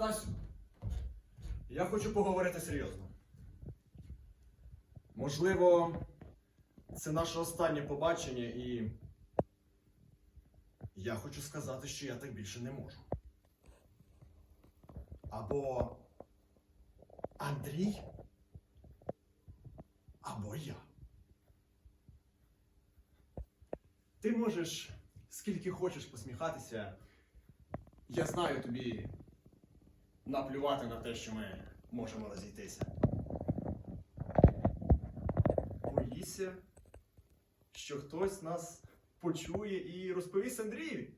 Тасю, я хочу поговорити серйозно. Можливо, це наше останнє побачення, і я хочу сказати, що я так більше не можу. Або Андрій, або я. Ти можеш скільки хочеш посміхатися. Я знаю тобі наплювати на те, що ми можемо розійтися. Боїся, що хтось нас почує і розповість Андрієві.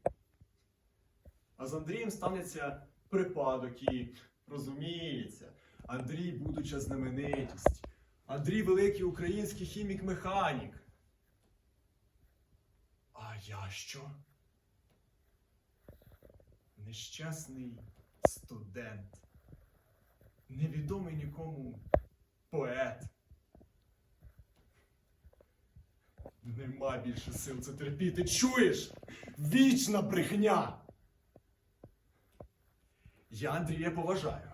А з Андрієм станеться припадок і розуміється. Андрій будуча знаменитість. Андрій великий український хімік-механік. А я що? Нещасний студент. Невідомий нікому поет. Нема більше сил це терпіти. Чуєш? Вічна брехня. Я Андрія поважаю.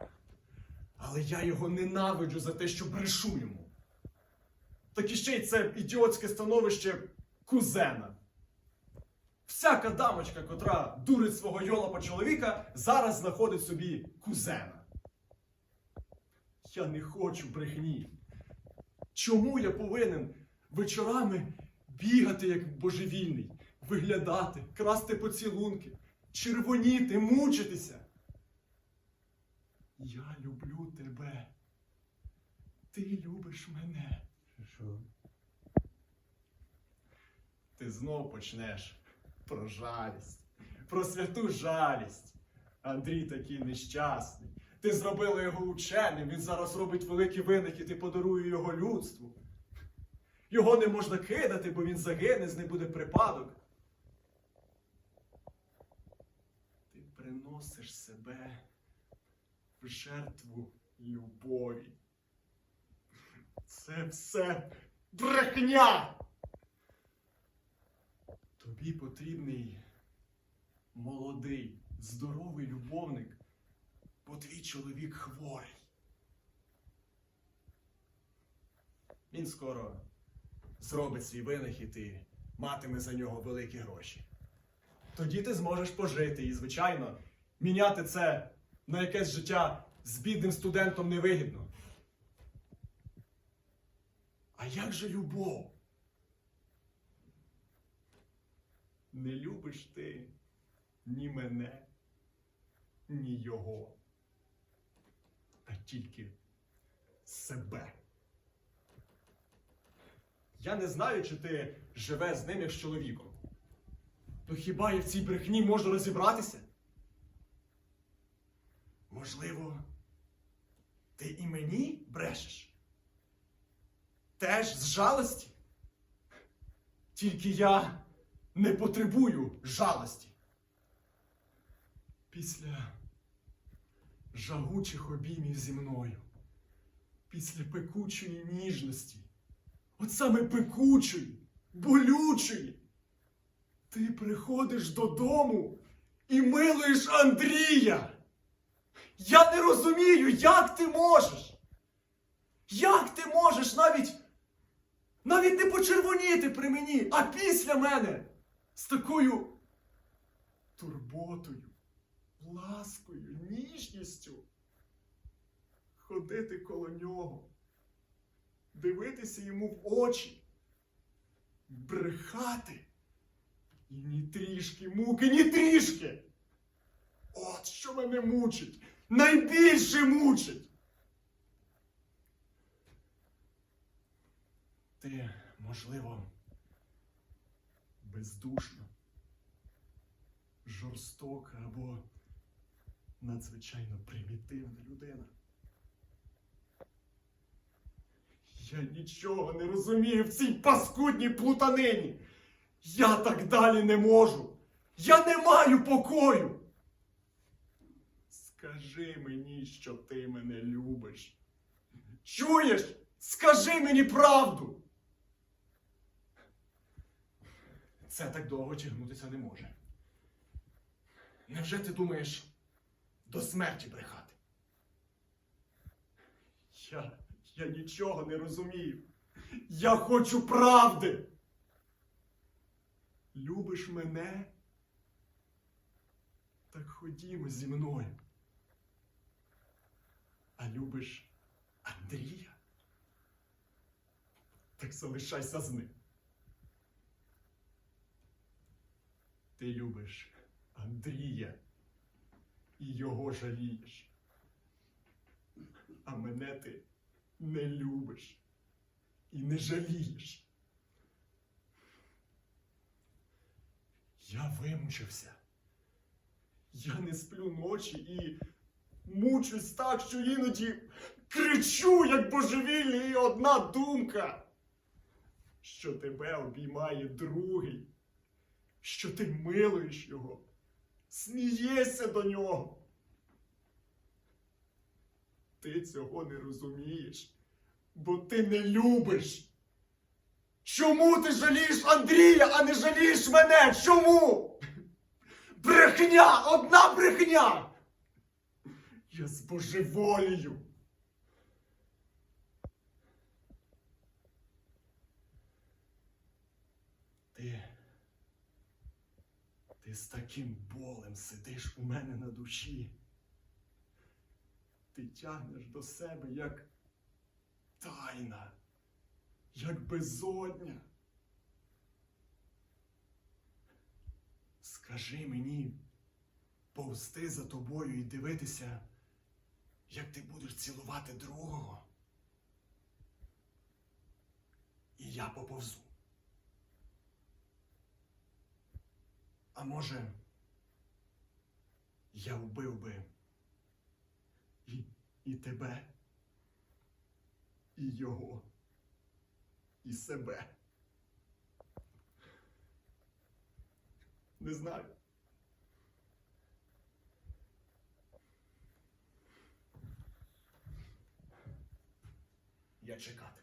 Але я його ненавиджу за те, що брешу йому. Так і ще й це ідіотське становище кузена. Всяка дамочка, котра дурить свого йолопа чоловіка, зараз знаходить собі кузена. Я не хочу брехні. Чому я повинен вечорами бігати як божевільний, виглядати, красти поцілунки, червоніти, мучитися? Я люблю тебе. Ти любиш мене. Що? Ти знов почнеш про жалість, про святу жалість. Андрій такий нещасний. Ти зробила його ученим, він зараз робить великі винахід і подарує його людству. Його не можна кидати, бо він загине, з ним буде припадок. Ти приносиш себе в жертву любові. Це все брехня! Тобі потрібний молодий, здоровий любовник, бо твій чоловік хворий. Він скоро зробить свій винахід і матиме за нього великі гроші. Тоді ти зможеш пожити і, звичайно, міняти це на якесь життя з бідним студентом невигідно. А як же любов? Не любиш ти ні мене, ні його, а тільки себе. Я не знаю, чи ти живеш з ним як з чоловіком. То хіба я в цій брехні можу розібратися? Можливо, ти і мені брешеш? Теж з жалості? Тільки я не потребую жалості. Після жагучих обіймів зі мною, після пекучої ніжності, от саме пекучої, болючої, ти приходиш додому і милуєш Андрія. Я не розумію, як ти можеш? Як ти можеш навіть навіть не почервоніти при мені, а після мене з такою турботою, ласкою, ніжністю ходити коло нього, дивитися йому в очі, брехати і ні трішки муки, ні трішки. От що мене мучить, найбільше мучить. Ти, можливо, бездушна, жорстока або надзвичайно примітивна людина. Я нічого не розумію в цій паскудній плутанині. Я так далі не можу. Я не маю покою. Скажи мені, що ти мене любиш. Чуєш? Скажи мені правду. Це так довго тягнутися не може. Невже ти думаєш, до смерті брехати. Я, я нічого не розумію. Я хочу правди. Любиш мене? Так ходімо зі мною. А любиш Андрія? Так залишайся з ним. Ти любиш Андрія і його жалієш. А мене ти не любиш і не жалієш. Я вимучився. Я не сплю ночі і мучусь так, що іноді кричу, як божевільний, і одна думка, що тебе обіймає другий, що ти милуєш його, смієшся до нього. Ти цього не розумієш, бо ти не любиш. Чому ти жалієш Андрія, а не жалієш мене? Чому? Брехня! Одна брехня! Я збожеволію. Ти. Ти з таким болем сидиш у мене на душі. Ти тягнеш до себе як тайна, як безодня. Скажи мені, повзти за тобою і дивитися, як ти будеш цілувати другого. І я поповзу. А може, я вбив би і, і тебе, і його, і себе. Не знаю. Я чекатиму.